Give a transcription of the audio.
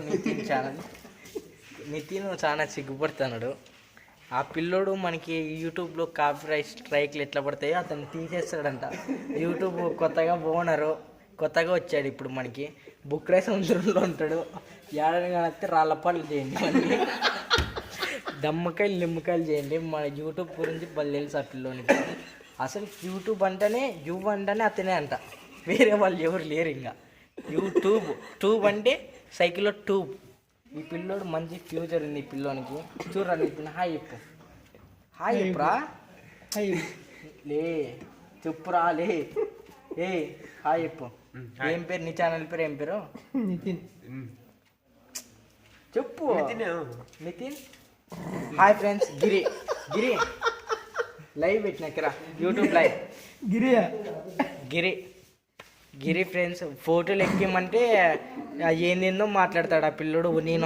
Nitin channel. Nitin చాలా సిగ్గుపడుతున్నాడు. ఆ పిల్లోడు మనకి యూట్యూబ్లో కాపీ రైట్ స్ట్రైక్లు ఎట్లా పడతాయో అతను తీసేస్తాడంట. యూట్యూబ్ కొత్తగా ఓనరు కొత్తగా వచ్చాడు ఇప్పుడు మనకి. బుక్ రైస్ సముద్రంలో ఉంటాడు. ఏడాది కడితే రాళ్ళపాళ్ళు చేయండి మళ్ళీ. దమ్మకాయలు నిమ్మకాయలు చేయండి. మన యూట్యూబ్ గురించి బలి తెలుసు ఆ పిల్లోనికి. అసలు యూట్యూబ్ అంటేనే యూబ్ అంటేనే అతనే అంట. వేరే వాళ్ళు ఎవరు లేరు ఇంకా. యూట్యూబ్ ట్యూబ్ అంటే సైకిల్లో ట్యూబ్. ఈ పిల్లోడు మంచి ఫ్యూచర్ ఉంది ఈ పిల్లోనికి. చూడరా నితిన్ హాయ్ చెప్పు. హాయ్ చెప్పురా. లే చెప్పురా లే. ఏ హాయ్ చెప్పు. ఏం పేరు? నీ ఛానల్ పేరు ఏం పేరు? నితిన్. చెప్పు. Nitin. Hi friends Giri. Giri. Live పెట్టినక్కరా YouTube live. గిరియా. గిరి. గిరి ఫ్రెండ్స్ ఫోటోలు ఎక్కిమంటే ఏందేందో మాట్లాడతాడు ఆ పిల్లోడు నేను